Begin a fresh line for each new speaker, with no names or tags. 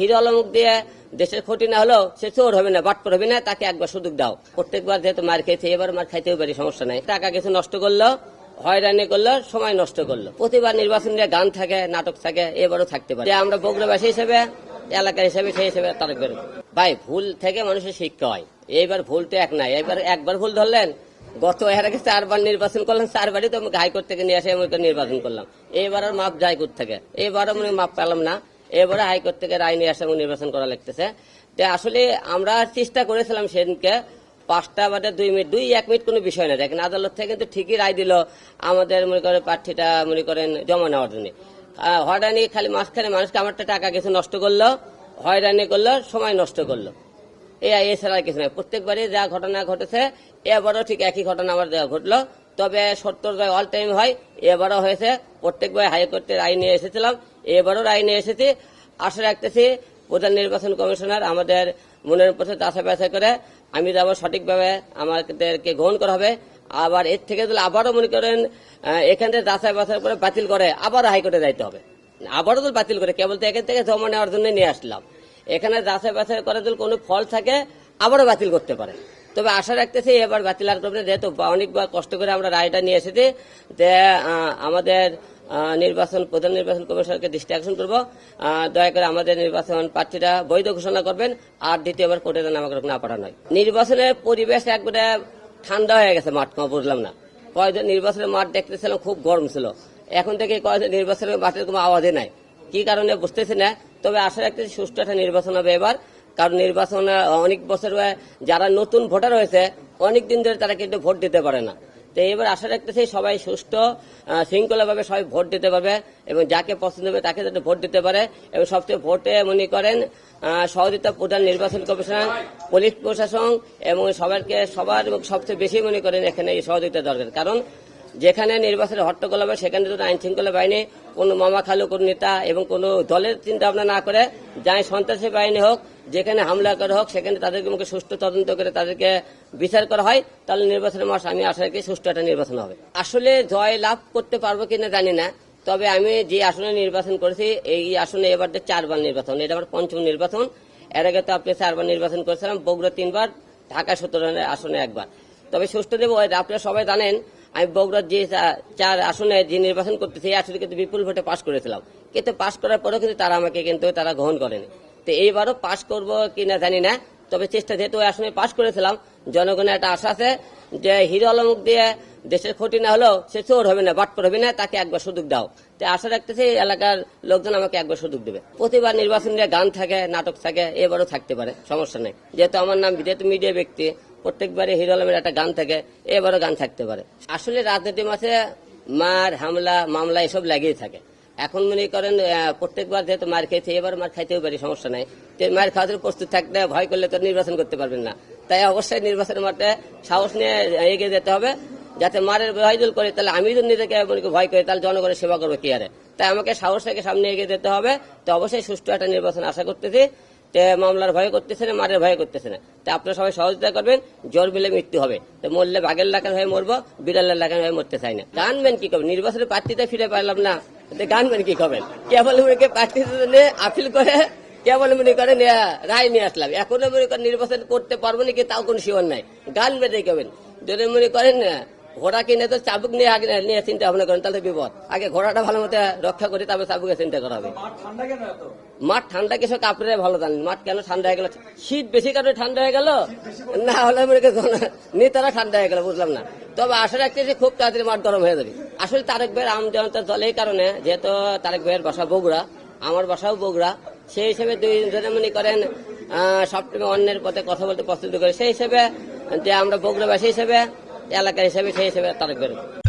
Hero আলমুক দিয়ে দেশের ক্ষতি না হলেও সে চোর হবে না, বাটপর হবে না, তাকে একবার সুযোগ দাও। প্রত্যেকবার যেহেতু মার খেয়েছে, এবার মার খাইতেও পারি, সমস্যা নাই। টাকা কিছু নষ্ট করল, হয়রানি করল, সময় নষ্ট করল। প্রতিবার নির্বাচন নিয়ে গান থাকে, নাটক থাকে, এবারও থাকতে পারে। আমরা বগুড়াবাসী হিসেবে এলাকা হিসেবে, সেই হিসেবে তারক বের ভাই, ভুল থেকে মানুষের শিক্ষা হয়। এইবার ভুল তো এক নাই। এবার একবার ভুল ধরলেন, গত এর আগে চারবার নির্বাচন করলাম, চারবারই তো আমাকে হাইকোর্ট থেকে নিয়ে আসে, আমি নির্বাচন করলাম। এবার আর মাপ যায় করতে থাকে এবারও মানে মাপ পেলাম না। এবারে হাইকোর্ট থেকে রায় নিয়ে আসে এবং নির্বাচন করা লাগতেছে। তো আসলে আমরা চেষ্টা করেছিলাম সেদিনকে, পাঁচটা বাদে দুই মিনিট, দুই এক মিনিট কোনো বিষয় না, দেখেন আদালত থেকে কিন্তু ঠিকই রায় দিল, আমাদের মনে করেন প্রার্থীটা মনে করেন জমা নেওয়ার জন্য। হয়রানি খালি মাঝখানে মানুষকে আমারটা টাকা কিছু নষ্ট করল, হয়রানি করল, সময় নষ্ট করল। এই এছাড়া কিছু নয় প্রত্যেকবারই যা ঘটনা ঘটেছে, এবারও ঠিক একই ঘটনা আমার ঘটলো। তবে সত্তর জয় অল টাইম হয় এবারও হয়েছে, প্রত্যেকবার হাইকোর্টে রায় নিয়ে এসেছিলাম। এবারও রায় নিয়ে এসেছি, আশা রাখতেছি প্রধান নির্বাচন কমিশনার আমাদের মনের পথে যাচাই বাছাই করে আমি যাব সঠিকভাবে আমাদেরকে গ্রহণ করা হবে। আবার এর থেকে যদি আবারও মনে করেন এখান থেকে যাচাই বাছাই করে বাতিল করে আবার হাইকোর্টে যাইতে হবে। আবারও তো বাতিল করে, কেবল তো এখান থেকে জমা নেওয়ার জন্য নিয়ে আসলাম। এখানে যাচাই বাছাই করে যদি কোনো ফল থাকে, আবারও বাতিল করতে পারে। তবে আশা রাখতেছি এবার বাতিল আর করবে যেহেতু অনেকবার কষ্ট করে আমরা রায়টা নিয়ে এসেছি যে আমাদের নির্বাচন, প্রধান নির্বাচন কমিশনকে দৃষ্টি আকর্ষণ করব। দয়া করে আমাদের নির্বাচন প্রার্থীরা বৈধ ঘোষণা করবেন, আর দ্বিতীয়বার কোর্টে আমাকে না পাঠানো হয় নির্বাচনের পরিবেশ একবারে ঠান্ডা হয়ে গেছে মাঠ বুঝলাম না। কয়েকজন নির্বাচনের মাঠ দেখতেছিলাম, খুব গরম ছিল। এখন থেকে কয়েকজন নির্বাচনের মাঠের কোনো আওয়াজে নাই। কি কারণে বুঝতেছি না, তবে আশা রাখতেছি সুষ্ঠু একটা নির্বাচন হবে এবার। কারণ নির্বাচনে অনেক বছর যারা নতুন ভোটার হয়েছে, অনেক দিন ধরে তারা কিন্তু ভোট দিতে পারে না। তো এবার আশা রাখতেছি সবাই সুষ্ঠু শৃঙ্খলাভাবে সবাই ভোট দিতে পারবে এবং যাকে পছন্দ হবে তাকে যাতে ভোট দিতে পারে। এবং সবচেয়ে ভোটে মনে করেন সহযোগিতা প্রধান নির্বাচন কমিশনার, পুলিশ প্রশাসন এবং সবাইকে সবার এবং সবচেয়ে বেশি মনে করেন এখানে এই সহযোগিতা দরকার। কারণ যেখানে নির্বাচনের হট্টগোল হবে, সেখানে যদি আইন শৃঙ্খলা বাহিনী, কোনো মামা খালু কোন নেতা এবং কোনো দলের চিন্তা ভাবনা না করে, যাই সন্ত্রাসী বাহিনী হোক যেখানে হামলা করা হোক, সেখানে তাদেরকে মুখে সুষ্ঠু তদন্ত করে তাদেরকে বিচার করা হয়, তাহলে নির্বাচনের মাস আমি আশা রাখি সুষ্ঠু একটা নির্বাচন হবে। আসলে জয় লাভ করতে পারব কিনা জানি না, তবে আমি যে আসনে নির্বাচন করেছি, এই আসনে এবার চারবার নির্বাচন, এটা আমার পঞ্চম নির্বাচন। এর আগে তো আপনি চারবার নির্বাচন করেছিলাম, বগুড়া তিনবার, ঢাকা সত্তর আসনে একবার। তবে সুষ্ঠু দেব আপনারা সবাই জানেন, আমি বগুড়ার যে চার আসনে যে নির্বাচন করতেছি আসনে কিন্তু বিপুল ভোটে পাশ করেছিলাম। কিন্তু পাশ করার পরেও কিন্তু তারা আমাকে কিন্তু তারা গ্রহণ করেনি। তো এইবারও পাশ করব কিনা জানি না। তবে চেষ্টা যেহেতু আসনে পাশ করেছিলাম, জনগণের একটা আশা আছে যে হিরো আলমুক দিয়ে দেশের ক্ষতি না হলেও সে চোর হবে না, বাটপর হবে না, তাকে একবার সুযোগ দাও। তো আশা রাখতেছি এলাকার লোকজন আমাকে একবার সুযোগ দেবে। প্রতিবার নির্বাচন নিয়ে গান থাকে, নাটক থাকে, এবারও থাকতে পারে, সমস্যা নেই। যেহেতু আমার নাম যেহেতু মিডিয়া ব্যক্তি প্রত্যেকবারে হিরো আলমের একটা গান থাকে, এবারও গান থাকতে পারে। আসলে রাজনীতি মাসে মার, হামলা, মামলা, এসব লেগেই থাকে। এখন মনে করেন প্রত্যেকবার যেহেতু মার খেয়েছে, এবার মার খাইতেও পারি, সমস্যা নাই। তো মার প্রস্তুত থাকলে ভয় করলে তো নির্বাচন করতে পারবেন না। তাই অবশ্যই নির্বাচনের মাঠে সাহস নিয়ে এগিয়ে যেতে হবে। যাতে মারের ভয় দূর করে, তাহলে আমি যদি নিজেকে ভয় করি, তাহলে জনগণের সেবা করব কি আরে তাই আমাকে সাহস থেকে সামনে এগিয়ে যেতে হবে। তো অবশ্যই সুষ্ঠু একটা নির্বাচন আশা করতেছি। মামলার ভয় করতেছে না, মারের ভয় করতেছে না। তাই আপনারা সবাই সহযোগিতা করবেন, জোর বিলে মৃত্যু হবে। তো মরলে বাঘের লাগান হয়ে মরবো, বিড়ালের লাগান হয়ে মরতে চাই না। গানবেন কি করবেন? নির্বাচনের প্রার্থীতে ফিরে পারলাম না। তো গানবেন কি করবেন? কেবল মনে প্রার্থীদের আপিল করে, কেবল মনে করেন রায় নিয়ে আসলাম। এখনও মনে করেন নির্বাচন করতে পারব নাকি তাও কোনো শিওর নাই। গান বেঁধে করবেন? যদি মনে করেন ঘোড়া কিনে তো চাবুক নিয়ে আগে নিয়ে চিন্তা ভাবনা করেন তাহলে বিপদ। আগে ঘোড়াটা ভালো মতো রক্ষা করে তারপরে চাবুকের চিন্তা করা হবে। মাঠ ঠান্ডা কিছু কাপড়ে ভালো জানেন মাঠ কেন ঠান্ডা হয়ে গেল? শীত বেশি কারণে ঠান্ডা হয়ে গেল? না হলে নেতারা ঠান্ডা হয়ে গেল বুঝলাম না। তবে আশা রাখতেছি খুব তাড়াতাড়ি মাঠ গরম হয়ে যাবে। আসলে তারেক ভাইয়ের আম জনতার দল এই কারণে যেহেতু তারেক ভাইয়ের বাসা বগুড়া আমার বাসাও বগুড়া সেই হিসেবে দুই জনে মনে করেন আহ, সবসময় অন্যের পথে কথা বলতে পছন্দ করে। সেই হিসেবে যে আমরা বগুড়াবাসী হিসেবে এলাকা হিসেবে সেই হিসেবে তারেক ভাইয়ের